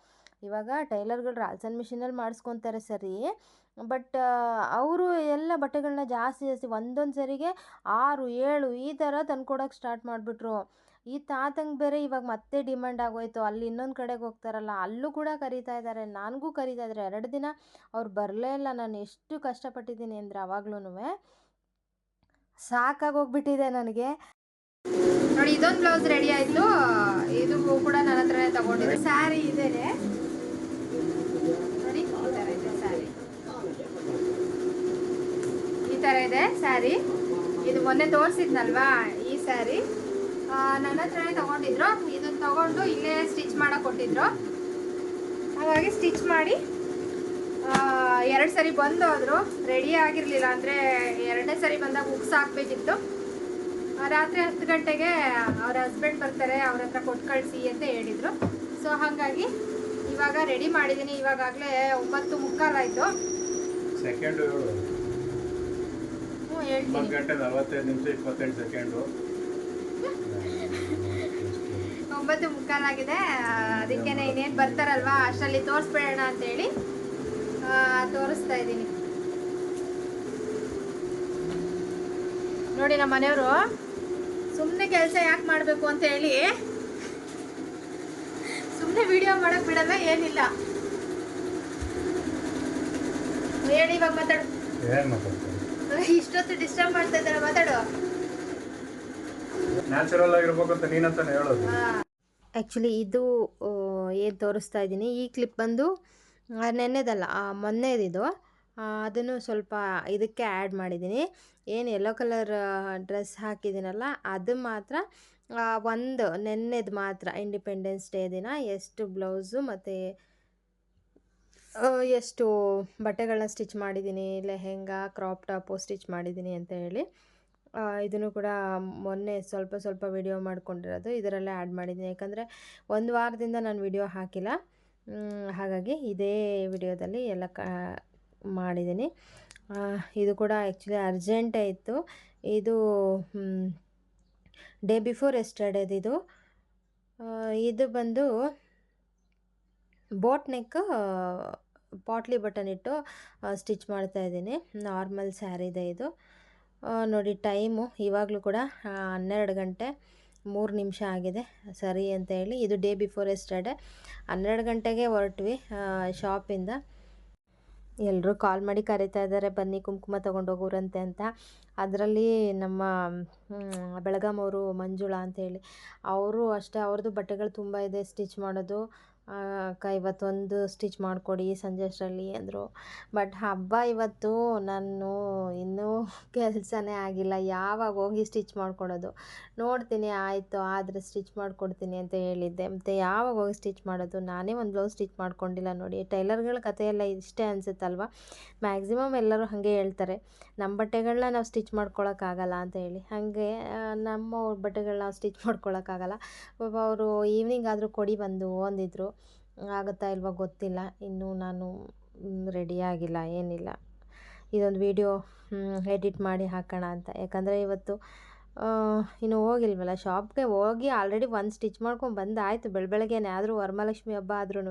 ಇವಾಗ ಟೈಲರ್ಗಳು ರಾಲ್ಸನ್ ಮಿಷಿನಲ್ಲಿ ಮಾಡಿಸ್ಕೊತಾರೆ ಸರಿ. ಬಟ್ ಅವರು ಎಲ್ಲ ಬಟ್ಟೆಗಳನ್ನ ಜಾಸ್ತಿ ಜಾಸ್ತಿ ಒಂದೊಂದು ಸರಿಗೆ ಆರು, ಏಳು ಈ ಥರ ತಂದ್ಕೊಡೋಕೆ ಸ್ಟಾರ್ಟ್ ಮಾಡಿಬಿಟ್ರು. ಈ ತಾತಂಗೆ ಬೇರೆ ಇವಾಗ ಮತ್ತೆ ಡಿಮ್ಯಾಂಡ್ ಆಗೋಯ್ತು. ಅಲ್ಲಿ ಇನ್ನೊಂದು ಕಡೆಗೆ ಹೋಗ್ತಾರಲ್ಲ, ಅಲ್ಲೂ ಕೂಡ ಕರೀತಾ ಇದ್ದಾರೆ. ನನಗೂ ಕರೀತಾ ಇದ್ದಾರೆ. ಎರಡು ದಿನ ಅವ್ರು ಬರಲೇ ಇಲ್ಲ. ನಾನು ಎಷ್ಟು ಕಷ್ಟಪಟ್ಟಿದ್ದೀನಿ ಅಂದರೆ ಅವಾಗ್ಲೂ ಸಾಕಾಗೋಗ್ಬಿಟ್ಟಿದೆ ನನಗೆ. ನೋಡಿ, ಇದೊಂದು ಬ್ಲೌಸ್ ರೆಡಿ ಆಯಿತು. ಇದು ಕೂಡ ನನ್ನ ಹತ್ರನೇ ತಗೊಂಡಿದ್ದೆ. ಸ್ಯಾರಿ ಇದೇನೆ. ನೋಡಿ, ಈ ಥರ ಇದೆ ಸ್ಯಾರಿ ಈ ಥರ ಇದೆ ಸ್ಯಾರಿ ಇದು ಮೊನ್ನೆ ತೋರಿಸಿದ್ನಲ್ವಾ, ಈ ಸ್ಯಾರಿ ನನ್ನ ಹತ್ರನೇ ತಗೊಂಡಿದ್ರು. ಇದನ್ನ ತಗೊಂಡು ಇಲ್ಲೇ ಸ್ಟಿಚ್ ಮಾಡೋಕೆ ಕೊಟ್ಟಿದ್ರು. ಹಾಗಾಗಿ ಸ್ಟಿಚ್ ಮಾಡಿ ಎರಡು ಸರಿ ಬಂದು ಹೋದ್ರು ರೆಡಿ ಆಗಿರಲಿಲ್ಲ ಅಂದರೆ ಎರಡನೇ ಸರಿ ಬಂದಾಗ ಉಕ್ಸ್ ಹಾಕ್ಬೇಕಿತ್ತು. ರಾತ್ರಿ ಹತ್ತು ಗಂಟೆಗೆ ಅವ್ರ ಹಸ್ಬೆಂಡ್ ಬರ್ತಾರೆ ಅವ್ರ ಹತ್ರ ಕೊಟ್ಟು ಕಳಿಸಿ ಅಂತ ಹೇಳಿದರು. ಸೊ ಹಾಗಾಗಿ ಇವಾಗ ರೆಡಿ ಮಾಡಿದ್ದೀನಿ ಇವಾಗಲೇ ಒಂಬತ್ತು ಮುಕ್ಕಾಲಾಯಿತು ಸೆಕೆಂಡು ಒಂಬತ್ತು ಹೇಳ್ತೀನಿ. ಗಂಟೆ ನಲವತ್ತೈದು ನಿಮಿಷ ಇಪ್ಪತ್ತೆಂಟು ಸೆಕೆಂಡು ಒಂಬತ್ತು ಮುಕ್ಕಾಲಾಗಿದೆ ಅದಕ್ಕೆ ಅದಕ್ಕೇನೆ ಇನ್ನೇನು ಬರ್ತಾರಲ್ವಾ? ಅಷ್ಟರಲ್ಲಿ ತೋರಿಸ್ಬಿಡೋಣ ಅಂತೇಳಿ. ತೋರಿಸ್ತಾ ಇದ್ದೀನಿ. ನೋಡಿ ನಮ್ಮ ಮನೆಯವರು ಸುಮ್ಮನೆ ಕೆಲಸ ಯಾಕೆ ಮಾಡಬೇಕು ಅಂತ ಹೇಳಿ ಸುಮ್ಮನೆ ವಿಡಿಯೋ ಮಾಡೋಕ್ಕೆ ಬಿಡಲ್ಲ ಏನಿಲ್ಲ. ಹೇಳಿ ಇವಾಗ ಮಾತಾಡು. ಇಷ್ಟೊತ್ತು ಡಿಸ್ಟರ್ಬ್ ಮಾಡ್ತಾ ಇದ್ದಾರೆ ಮಾತಾಡು. ನ್ಯಾಚುರಲ್ ಆಗಿರ್ಬೇಕು ಅಂತ ನೀನಂತಾನೆ ಹೇಳೋದು. ಆ್ಯಕ್ಚುಲಿ ಇದು ಏನು ತೋರಿಸ್ತಾ ಇದ್ದೀನಿ ಈ ಕ್ಲಿಪ್ ಬಂದು ನೆನ್ನೆದಲ್ಲ ಮೊನ್ನೆದಿದು. ಅದನ್ನು ಸ್ವಲ್ಪ ಇದಕ್ಕೆ ಆ್ಯಡ್ ಮಾಡಿದ್ದೀನಿ ಏನು ಯೆಲ್ಲೋ ಕಲರ್ ಡ್ರೆಸ್ ಹಾಕಿದ್ದೀನಲ್ಲ ಅದು ಮಾತ್ರ ಒಂದು ನೆನ್ನೆದು ಮಾತ್ರ ಇಂಡಿಪೆಂಡೆನ್ಸ್ ಡೇ ದಿನ, ಎಷ್ಟು ಬ್ಲೌಸು ಮತ್ತು ಎಷ್ಟು ಬಟ್ಟೆಗಳನ್ನ ಸ್ಟಿಚ್ ಮಾಡಿದ್ದೀನಿ ಲೆಹೆಂಗಾ ಕ್ರಾಪ್ ಟಾಪು ಸ್ಟಿಚ್ ಮಾಡಿದ್ದೀನಿ ಅಂತ ಹೇಳಿ. ಇದನ್ನು ಕೂಡ ಮೊನ್ನೆ ಸ್ವಲ್ಪ ಸ್ವಲ್ಪ ವಿಡಿಯೋ ಮಾಡ್ಕೊಂಡಿರೋದು, ಇದರಲ್ಲೇ ಆ್ಯಡ್ ಮಾಡಿದ್ದೀನಿ ಯಾಕಂದರೆ, ಒಂದು ವಾರದಿಂದ ನಾನು ವಿಡಿಯೋ ಹಾಕಿಲ್ಲ. ಹಾಗಾಗಿ ಇದೇ ವಿಡಿಯೋದಲ್ಲಿ ಎಲ್ಲ ಕ, ಮಾಡಿದ್ದೀನಿ. ಇದು ಕೂಡ ಆ್ಯಕ್ಚುಲಿ ಅರ್ಜೆಂಟೇ ಇತ್ತು. ಇದು ಡೇ ಬಿಫೋರ್ ಎಸ್ಟರ್ಡೇದು ಇದು. ಬಂದು ಬೋಟ್ ನೆಕ್ ಪಾಟ್ಲಿ ಬಟನ್ ಇಟ್ಟು ಸ್ಟಿಚ್ ಮಾಡ್ತಾ ಇದ್ದೀನಿ. ನಾರ್ಮಲ್ ಸ್ಯಾರಿದೆ ಇದು ನೋಡಿ ಟೈಮು ಇವಾಗಲೂ ಕೂಡ ಹನ್ನೆರಡು ಗಂಟೆ. ಮೂರು ನಿಮಿಷ ಆಗಿದೆ. ಸರಿ ಅಂತ ಹೇಳಿ ಇದು ಡೇ ಬಿಫೋರ್ ಎಸ್ಟರ್ಡೆ ಹನ್ನೆರಡು ಗಂಟೆಗೆ ಹೊರಟ್ವಿ ಶಾಪಿಂದ ಎಲ್ಲರೂ ಕಾಲ್ ಮಾಡಿ ಕರೀತಾ ಇದ್ದಾರೆ, ಬನ್ನಿ ಕುಂಕುಮ ತೊಗೊಂಡೋಗೋರಂತೆ ಅಂತ. ಅದರಲ್ಲಿ ನಮ್ಮ ಬೆಳಗಾಮವರು ಮಂಜುಳಾ ಅಂತೇಳಿ ಅವರು ಅಷ್ಟೇ, ಅವ್ರದ್ದು ಬಟ್ಟೆಗಳು ತುಂಬ ಇದೆ ಸ್ಟಿಚ್ ಮಾಡೋದು. ಅಕ್ಕ ಇವತ್ತೊಂದು ಸ್ಟಿಚ್ ಮಾಡಿಕೊಡಿ ಸಂಜೆ ಅಷ್ಟರಲ್ಲಿ ಅಂದರು. ಬಟ್ ಹಬ್ಬ ಇವತ್ತು ನಾನು ಇನ್ನೂ ಕೆಲಸನೇ ಆಗಿಲ್ಲ. ಯಾವಾಗ ಹೋಗಿ ಸ್ಟಿಚ್ ಮಾಡಿಕೊಡೋದು? ನೋಡ್ತೀನಿ, ಆಯಿತು, ಆದರೆ ಸ್ಟಿಚ್ ಮಾಡಿಕೊಡ್ತೀನಿ ಅಂತ ಹೇಳಿದ್ದೆ. ಮತ್ತು ಯಾವಾಗ ಹೋಗಿ ಸ್ಟಿಚ್ ಮಾಡೋದು? ನಾನೇ ಒಂದು ಬ್ಲೌಸ್ ಸ್ಟಿಚ್ ಮಾಡ್ಕೊಂಡಿಲ್ಲ ನೋಡಿ. ಟೈಲರ್ಗಳ ಕಥೆಯೆಲ್ಲ ಇಷ್ಟೇ ಅನಿಸುತ್ತಲ್ವ? ಮ್ಯಾಕ್ಸಿಮಮ್ ಎಲ್ಲರೂ ಹಾಗೆ ಹೇಳ್ತಾರೆ. ನಮ್ಮ ಬಟ್ಟೆಗಳನ್ನ ನಾವು ಸ್ಟಿಚ್ ಮಾಡ್ಕೊಳಕ್ಕಾಗಲ್ಲ ಅಂತ ಹೇಳಿ. ಹಾಗೆ ನಮ್ಮ ಬಟ್ಟೆಗಳನ್ನ ನಾವು ಸ್ಟಿಚ್ ಮಾಡ್ಕೊಳಕ್ಕಾಗಲ್ಲ. ಅವರು ಈವ್ನಿಂಗ್ ಆದರೂ ಕೊಡಿ ಬಂದು ಅಂದಿದ್ರು. ಆಗುತ್ತಾ ಇಲ್ವಾ ಗೊತ್ತಿಲ್ಲ. ಇನ್ನೂ ನಾನು ರೆಡಿ ಆಗಿಲ್ಲ, ಏನಿಲ್ಲ. ಇದೊಂದು ವಿಡಿಯೋ ಎಡಿಟ್ ಮಾಡಿ ಹಾಕೋಣ ಅಂತ. ಯಾಕಂದರೆ ಇವತ್ತು ಇನ್ನು ಹೋಗಿಲ್ವಲ್ಲ ಶಾಪ್ಗೆ ಹೋಗಿ ಆಲ್ರೆಡಿ ಒಂದು ಸ್ಟಿಚ್ ಮಾಡ್ಕೊಂಡು ಬಂದು ಆಯಿತು. ಬೆಳ ಬೆಳಗ್ಗೆನೆ ಆದರೂ ವರಮಹಾಲಕ್ಷ್ಮಿ ಹಬ್ಬ ಆದ್ರೂ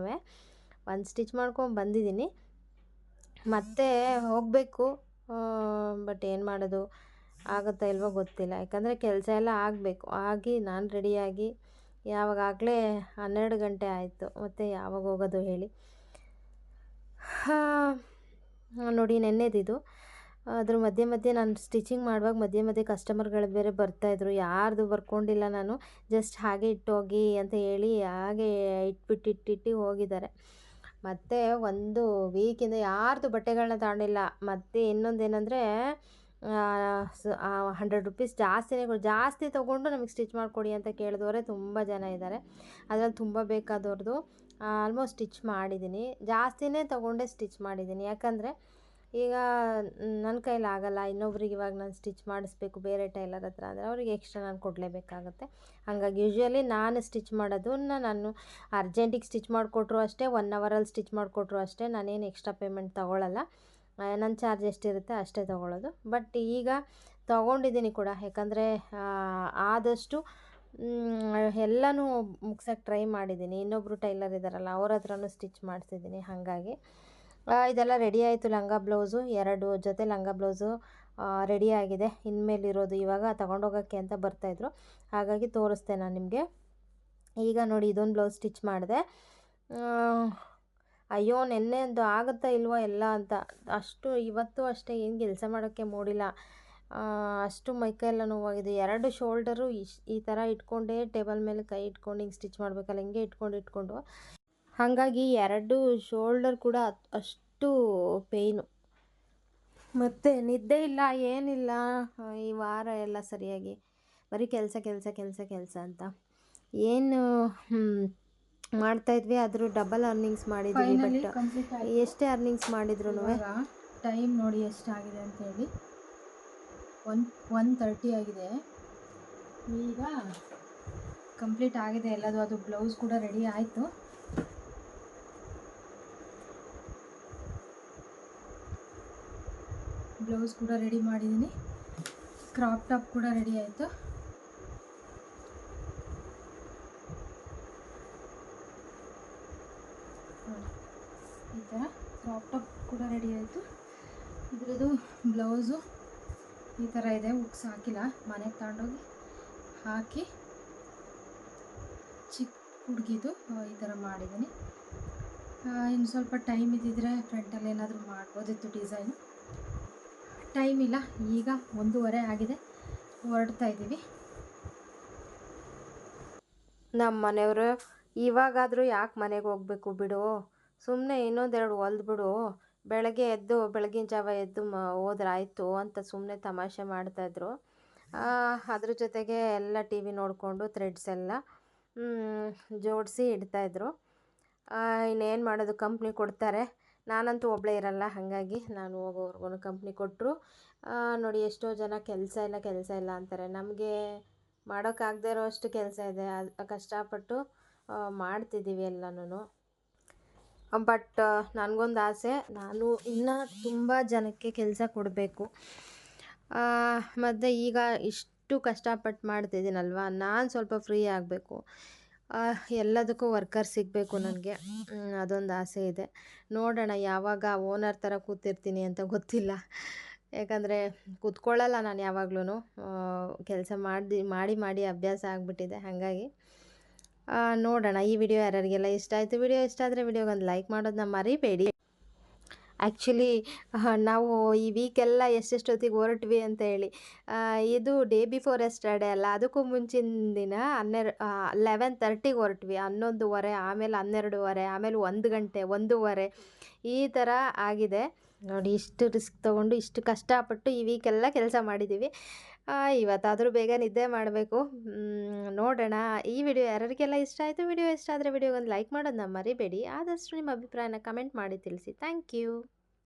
ಒಂದು ಸ್ಟಿಚ್ ಮಾಡ್ಕೊಂಡು ಬಂದಿದ್ದೀನಿ. ಮತ್ತೆ ಹೋಗಬೇಕು ಬಟ್ ಏನು ಮಾಡೋದು? ಆಗುತ್ತಾ ಇಲ್ವೋ ಗೊತ್ತಿಲ್ಲ. ಯಾಕಂದರೆ ಕೆಲಸ ಎಲ್ಲ ಆಗಬೇಕು. ಆಗಿ ನಾನು ರೆಡಿಯಾಗಿ ಯಾವಾಗಲೇ ಹನ್ನೆರಡು ಗಂಟೆ ಆಯಿತು, ಮತ್ತು ಯಾವಾಗ ಹೋಗೋದು ಹೇಳಿ. ನೋಡಿ ನೆನ್ನೆದಿದು. ಅದ್ರ ಮಧ್ಯೆ ಮಧ್ಯೆ ನಾನು ಸ್ಟಿಚಿಂಗ್ ಮಾಡುವಾಗ ಮಧ್ಯೆ ಮಧ್ಯೆ ಕಸ್ಟಮರ್ಗಳು ಬೇರೆ ಬರ್ತಾಯಿದ್ರು ಯಾರ್ದು ಬರ್ಕೊಂಡಿಲ್ಲ ನಾನು, ಜಸ್ಟ್ ಹಾಗೆ ಇಟ್ಟೋಗಿ ಅಂತ ಹೇಳಿ ಹಾಗೆ ಇಟ್ಬಿಟ್ಟು ಇಟ್ಟಿಟ್ಟು ಹೋಗಿದ್ದಾರೆ. ಮತ್ತು ಒಂದು ವೀಕಿಂದ ಯಾರ್ದು ಬಟ್ಟೆಗಳನ್ನ ತಗೊಂಡಿಲ್ಲ. ಮತ್ತು ಇನ್ನೊಂದೇನೆಂದರೆ ಹಂಡ್ರೆಡ್ ರುಪೀಸ್ ಜಾಸ್ತಿನೇ ಕೊಡಿ, ಜಾಸ್ತಿ ತೊಗೊಂಡು ನಮಗೆ ಸ್ಟಿಚ್ ಮಾಡಿಕೊಡಿ ಅಂತ ಕೇಳಿದವರೇ ತುಂಬ ಜನ ಇದ್ದಾರೆ ಅದರಲ್ಲಿ ತುಂಬ ಬೇಕಾದವ್ರದ್ದು ಆಲ್ಮೋಸ್ಟ್ ಸ್ಟಿಚ್ ಮಾಡಿದ್ದೀನಿ ಜಾಸ್ತಿನೇ ತೊಗೊಂಡೇ ಸ್ಟಿಚ್ ಮಾಡಿದ್ದೀನಿ ಯಾಕಂದರೆ ಈಗ ನನ್ನ ಕೈಲಿ ಆಗಲ್ಲ, ಇನ್ನೊಬ್ರಿಗೆ ಇವಾಗ ನಾನು ಸ್ಟಿಚ್ ಮಾಡಿಸ್ಬೇಕು, ಬೇರೆ ಟೈಲರ್ ಹತ್ರ ಅಂದರೆ ಅವ್ರಿಗೆ ಎಕ್ಸ್ಟ್ರಾ ನಾನು ಕೊಡಲೇಬೇಕಾಗುತ್ತೆ. ಹಾಗಾಗಿ ಯೂಶ್ವಲಿ ನಾನು ಸ್ಟಿಚ್ ಮಾಡೋದನ್ನ ನಾನು ಅರ್ಜೆಂಟಿಗೆ ಸ್ಟಿಚ್ ಮಾಡಿಕೊಟ್ರು ಅಷ್ಟೇ ಒನ್ ಅವರಲ್ಲಿ ಸ್ಟಿಚ್ ಮಾಡಿಕೊಟ್ರು ಅಷ್ಟೇ, ನಾನೇನು ಎಕ್ಸ್ಟ್ರಾ ಪೇಮೆಂಟ್ ತೊಗೊಳ್ಳಲ್ಲ ನನ್ನ ಚಾರ್ಜ್ ಎಷ್ಟಿರುತ್ತೆ ಅಷ್ಟೇ ತೊಗೊಳ್ಳೋದು. ಬಟ್ ಈಗ ತೊಗೊಂಡಿದ್ದೀನಿ ಕೂಡ. ಯಾಕಂದರೆ ಆದಷ್ಟು ಎಲ್ಲನೂ ಮುಗ್ಸೋಕ್ಕೆ ಟ್ರೈ ಮಾಡಿದ್ದೀನಿ. ಇನ್ನೊಬ್ಬರು ಟೈಲರ್ ಇದ್ದಾರಲ್ಲ ಅವ್ರ ಹತ್ರನೂ ಸ್ಟಿಚ್ ಮಾಡಿಸಿದ್ದೀನಿ ಹಾಗಾಗಿ. ಇದೆಲ್ಲ ರೆಡಿ ಆಯಿತು ಲಂಗ ಬ್ಲೌಸು. ಎರಡು ಜೊತೆ ಲಂಗ ಬ್ಲೌಸು ರೆಡಿ ಆಗಿದೆ. ಇನ್ಮೇಲಿರೋದು ಇವಾಗ ತೊಗೊಂಡೋಗೋಕ್ಕೆ ಅಂತ ಬರ್ತಾಯಿದ್ರು ಹಾಗಾಗಿ ತೋರಿಸ್ದೆ ನಾನು ನಿಮಗೆ. ಈಗ ನೋಡಿ, ಇದೊಂದು ಬ್ಲೌಸ್ ಸ್ಟಿಚ್ ಮಾಡಿದೆ. ಅಯ್ಯೋ, ನೆನ್ನೆ ಒಂದು ಆಗುತ್ತಾ ಇಲ್ವೋ ಎಲ್ಲ ಅಂತ. ಅಷ್ಟು ಇವತ್ತು ಅಷ್ಟೇ, ಏನು ಕೆಲಸ ಮಾಡೋಕ್ಕೆ ಮೂಡಿಲ್ಲ. ಅಷ್ಟು ಮೈಕೈ ಎಲ್ಲ ನೋವಾಗಿದೆ. ಎರಡು ಶೋಲ್ಡರು ಇಶ್, ಈ ಥರ ಇಟ್ಕೊಂಡೇ ಟೇಬಲ್ ಮೇಲೆ ಕೈ ಇಟ್ಕೊಂಡು ಹಿಂಗೆ ಸ್ಟಿಚ್ ಮಾಡಬೇಕಲ್ಲ, ಹಿಂಗೆ ಇಟ್ಕೊಂಡು ಇಟ್ಕೊಂಡು. ಹಾಗಾಗಿ ಎರಡು ಶೋಲ್ಡರ್ ಕೂಡ ಅಷ್ಟು ಪೇಯ್ನು. ಮತ್ತು ನಿದ್ದೆ ಇಲ್ಲ, ಏನಿಲ್ಲ. ಈ ವಾರ ಎಲ್ಲ ಸರಿಯಾಗಿ. ಬರೀ ಕೆಲಸ ಕೆಲಸ ಕೆಲಸ ಕೆಲಸ ಅಂತ. ಏನು ಮಾಡ್ತಾ ಇದ್ವಿ ಅದ್ರ ಡಬಲ್ ಅರ್ನಿಂಗ್ಸ್ ಮಾಡಿದ್ವಿ ಬಟ್ ಎಷ್ಟೇ ಅರ್ನಿಂಗ್ಸ್ ಮಾಡಿದ್ರು ಟೈಮ್ ನೋಡಿ ಎಷ್ಟಾಗಿದೆ ಅಂತ ಹೇಳಿ ಒನ್ ಒನ್ ತರ್ಟಿ ಆಗಿದೆ. ಈಗ ಕಂಪ್ಲೀಟ್ ಆಗಿದೆ ಎಲ್ಲದು ಅದು ಬ್ಲೌಸ್ ಕೂಡ ರೆಡಿ ಆಯಿತು. ಬ್ಲೌಸ್ ಕೂಡ ರೆಡಿ ಮಾಡಿದ್ದೀನಿ ಕ್ರಾಪ್ ಟಾಪ್ ಕೂಡ ರೆಡಿ ಆಯಿತು. ಕ್ರಾಪ್ ಟಾಪ್ ಕೂಡ ರೆಡಿ ಆಯಿತು. ಇದ್ರದ್ದು ಬ್ಲೌಸು ಈ ಥರ ಇದೆ. ಉಕ್ಸ್ ಹಾಕಿಲ್ಲ. ಮನೆಗೆ ತಗೊಂಡೋಗಿ ಹಾಕಿ ಚಿಕ್ಕ ಹುಡುಗಿದು ಈ ಥರ ಮಾಡಿದ್ದೀನಿ. ಇನ್ನು ಸ್ವಲ್ಪ ಟೈಮ್ ಇದ್ದಿದ್ರೆ ಫ್ರಂಟಲ್ಲಿ ಏನಾದರೂ ಮಾಡ್ಬೋದಿತ್ತು ಡಿಸೈನು ಟೈಮ್ ಇಲ್ಲ. ಈಗ ಒಂದೂವರೆ ಆಗಿದೆ. ಹೊರಡ್ತಾ ಇದ್ದೀವಿ. ನಮ್ಮ ಮನೆಯವರು, ಇವಾಗಾದರೂ ಯಾಕೆ ಮನೆಗೆ ಹೋಗ್ಬೇಕು ಬಿಡು? ಸುಮ್ಮನೆ ಇನ್ನೊಂದೆರಡು ಹೊಲ್ದು ಬಿಡು ಬೆಳಗ್ಗೆ ಎದ್ದು, ಬೆಳಗಿನ ಜಾವ ಎದ್ದು ಮ ಹೋದ್ರಾಯ್ತು ಅಂತ ಸುಮ್ಮನೆ ತಮಾಷೆ ಮಾಡ್ತಾಯಿದ್ರು. ಅದ್ರ ಜೊತೆಗೆ ಎಲ್ಲ ಟಿ ವಿ ನೋಡಿಕೊಂಡು ಥ್ರೆಡ್ಸ್ ಎಲ್ಲ ಜೋಡಿಸಿ ಇಡ್ತಾಯಿದ್ರು. ಇನ್ನೇನು ಮಾಡೋದು ಕಂಪ್ನಿ ಕೊಡ್ತಾರೆ. ನಾನಂತೂ ಒಬ್ಬಳೇ ಇರಲ್ಲ, ಹಾಗಾಗಿ ನಾನು ಹೋಗೋವರೆಗೂ ಕಂಪ್ನಿ ಕೊಟ್ಟರು ನೋಡಿ ಎಷ್ಟೋ ಜನ ಕೆಲಸ ಇಲ್ಲ ಕೆಲಸ ಇಲ್ಲ ಅಂತಾರೆ. ನಮಗೆ ಮಾಡೋಕ್ಕಾಗದೇ ಇರೋ ಅಷ್ಟು ಕೆಲಸ ಇದೆ. ಕಷ್ಟಪಟ್ಟು ಮಾಡ್ತಿದ್ದೀವಿ ಎಲ್ಲನೂ ಬಟ್ ನನಗೊಂದು ಆಸೆ, ನಾನು ಇನ್ನೂ ತುಂಬ ಜನಕ್ಕೆ ಕೆಲಸ ಕೊಡಬೇಕು. ಮತ್ತು ಈಗ ಇಷ್ಟು ಕಷ್ಟಪಟ್ಟು ಮಾಡ್ತಿದ್ದೀನಲ್ವ, ನಾನು ಸ್ವಲ್ಪ ಫ್ರೀ ಆಗಬೇಕು. ಎಲ್ಲದಕ್ಕೂ ವರ್ಕರ್ ಸಿಗಬೇಕು ನನಗೆ. ಅದೊಂದು ಆಸೆ ಇದೆ. ನೋಡೋಣ, ಯಾವಾಗ ಓನರ್ ಥರ ಕೂತಿರ್ತೀನಿ ಅಂತ ಗೊತ್ತಿಲ್ಲ. ಯಾಕಂದರೆ ಕೂತ್ಕೊಳ್ಳಲ್ಲ ನಾನು ಯಾವಾಗ್ಲೂ ಕೆಲಸ ಮಾಡಿ ಮಾಡಿ ಮಾಡಿ ಅಭ್ಯಾಸ ಆಗಿಬಿಟ್ಟಿದೆ, ಹಾಗಾಗಿ. ನೋಡೋಣ. ಈ ವಿಡಿಯೋ ಯಾರ್ಯಾರಿಗೆಲ್ಲ ಇಷ್ಟ ಆಯಿತು? ವಿಡಿಯೋ ಇಷ್ಟ ಆದರೆ ವಿಡಿಯೋಗೊಂದು ಲೈಕ್ ಮಾಡೋದನ್ನ ಮರಿಬೇಡಿ. ಆ್ಯಕ್ಚುಲಿ ನಾವು ಈ ವೀಕೆಲ್ಲ ಎಷ್ಟೆಷ್ಟೊತ್ತಿಗೆ ಹೊರಟ್ವಿ ಅಂತ ಹೇಳಿ ಇದು ಡೇ ಬಿಫೋರ್ ಎಸ್ಟರ್ಡೇ ಅಲ್ಲ, ಅದಕ್ಕೂ ಮುಂಚಿನ ದಿನ ಹನ್ನೆರಡು ಲೆವೆನ್ ತರ್ಟಿಗೆ ಹೊರಟ್ವಿ. ಹನ್ನೊಂದುವರೆ, ಆಮೇಲೆ ಹನ್ನೆರಡುವರೆ, ಆಮೇಲೆ ಒಂದು ಗಂಟೆ, ಒಂದೂವರೆ, ಈ ಥರ ಆಗಿದೆ. ನೋಡಿ, ಇಷ್ಟು ರಿಸ್ಕ್ ತೊಗೊಂಡು ಇಷ್ಟು ಕಷ್ಟಪಟ್ಟು ಈ ವೀಕೆಲ್ಲ ಕೆಲಸ ಮಾಡಿದ್ದೀವಿ ಇವತ್ತಾದರೂ ಬೇಗ ನಿದ್ದೆ ಮಾಡಬೇಕು. ನೋಡೋಣ. ಈ ವಿಡಿಯೋ ಯಾರಿಗೆಲ್ಲ ಇಷ್ಟ ಆಯಿತು, ವಿಡಿಯೋ ಇಷ್ಟ ಆದರೆ ವಿಡಿಯೋಗೊಂದು ಲೈಕ್ ಮಾಡೋದನ್ನ ಮರಿಬೇಡಿ. ಆದಷ್ಟು ನಿಮ್ಮ ಅಭಿಪ್ರಾಯನ ಕಮೆಂಟ್ ಮಾಡಿ ತಿಳಿಸಿ. Thank you.